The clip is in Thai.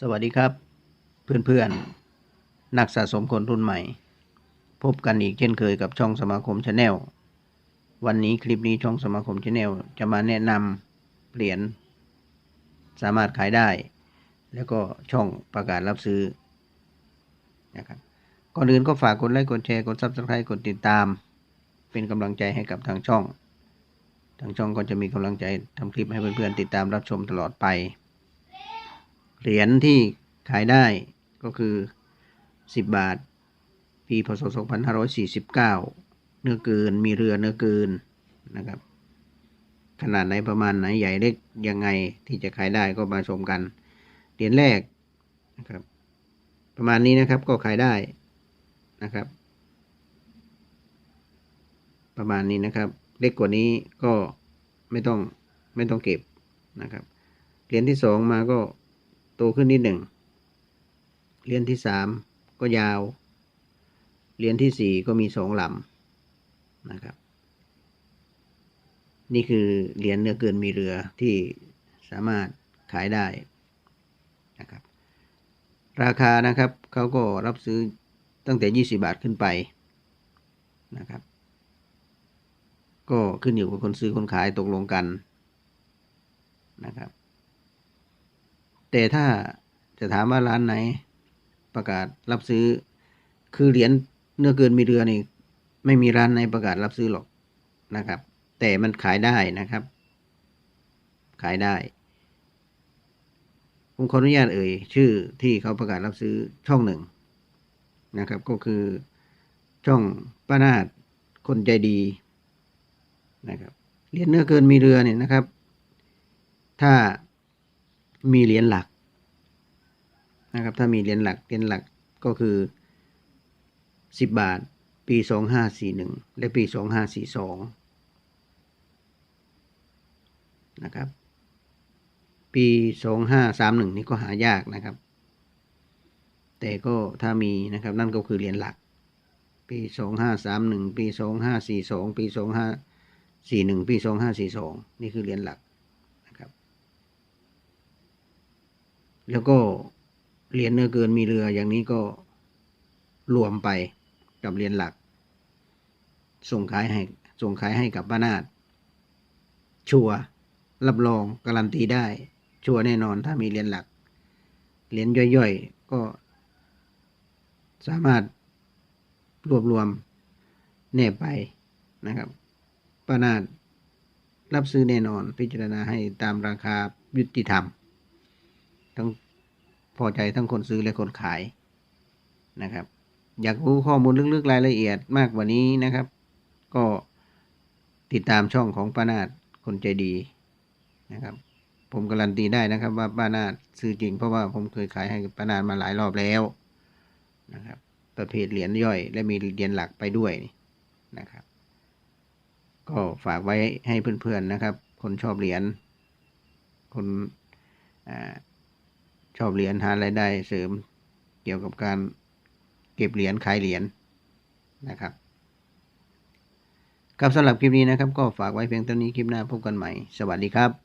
สวัสดีครับ เพื่อนๆ นักสะสมคนรุ่นใหม่ พบกันอีกเช่นเคยกับช่องสมาคมชาแนลวันนี้คลิปนี้ช่องสมาคมชาแนลจะมาแนะนำเหรียญสามารถขายได้ แล้วก็ช่องประกาศรับซื้อนะครับก่อนอื่นก็ฝากกดไลค์กดแชร์กด Subscribe กดติดตาม เป็นกำลังใจให้กับทางช่อง ทางช่องก็จะมีกำลังใจทำคลิปให้เพื่อนๆติดตามรับชมตลอดไป เหรียญที่ขายได้ก็คือ 10 บาท ปีพศ 2549 เนื้อเกินมีเรือเนื้อเกินนะครับ ขนาดไหนประมาณไหนใหญ่เล็กยังไงที่จะขายได้ก็มาชมกัน เหรียญแรกนะครับ ประมาณนี้นะครับก็ขายได้นะครับ ประมาณนี้นะครับ เล็กกว่านี้ก็ไม่ต้องไม่ต้องเก็บนะครับ เหรียญที่สองมาก็ โตขึ้นนิดหนึ่งเรียญที่สามก็ยาวเรียญที่สี่ก็มีสองลำนะครับ นี่คือเหรียญเนื้อเกินมีเรือที่สามารถขายได้นะครับ ราคานะครับเขาก็รับซื้อตั้งแต่ 20 บาทขึ้นไปนะครับ ก็ขึ้นอยู่กับคนซื้อคนขายตกลงกันนะครับ แต่ถ้าจะถามว่าร้านไหนประกาศรับซื้อ คือเหรียญเนื้อเกินมีเรือนี่ไม่มีร้านไหนประกาศรับซื้อหรอกนะครับ แต่มันขายได้นะครับ ขายได้ ผมขออนุญาตเอ่ย ชื่อที่เขาประกาศรับซื้อช่องหนึ่งนะครับ ก็คือช่องป้านาดคนใจดีนะครับเหรียญเนื้อเกินมีเรือเนี่ยนะครับ ถ้า มีเหรียญหลักนะครับ ถ้ามีเหรียญหลักเหรียญหลักก็คือสิบบาท ปีสองห้าสี่หนึ่งและปีสองห้าสี่สองนะครับ ปีสองห้าสามหนึ่งนี่ก็หายากนะครับ แต่ก็ถ้ามีนะครับนั่นก็คือเหรียญหลัก ปีสองห้าสามหนึ่งปีสองห้าสี่สองปีสองห้าสี่หนึ่งปีสองห้าสี่สองนี่คือเหรียญหลักนะครับ แล้วก็เหรียญเนื้อเกินมีเรืออย่างนี้ก็รวมไปกับเหรียญหลัก ส่งขายให้ส่งขายให้กับป้านาดชัวรับรองการันตีได้ ชัวแน่นอนถ้ามีเหรียญหลักเหรียญย่อยๆ ก็สามารถรวบรวมแน่ไปนะครับป้านาดรับซื้อแน่นอนพิจารณาให้ตามราคายุติธรรม ทั้งพอใจทั้งคนซื้อและคนขายนะครับ อยากรู้ข้อมูลลึกๆรายละเอียดมากกว่านี้นะครับ ก็ติดตามช่องของป้านาดคนใจดีนะครับ ผมการันตีได้นะครับ ว่าป้านาดซื้อจริงเพราะว่าผมเคยขายให้ป้านาดมาหลายรอบแล้วนะครับ ประเภทเหรียญย่อย และมีเหรียญหลักไปด้วยนะครับ ก็ฝากไว้ให้เพื่อนๆนะครับ คนชอบเหรียญคนอ่า ชอบเหรียญหารายได้เสริม เกี่ยวกับการเก็บเหรียญขายเหรียญนะครับครับสำหรับคลิปนี้นะครับ ก็ฝากไว้เพียงเท่านี้คลิปหน้าพบกันใหม่ สวัสดีครับ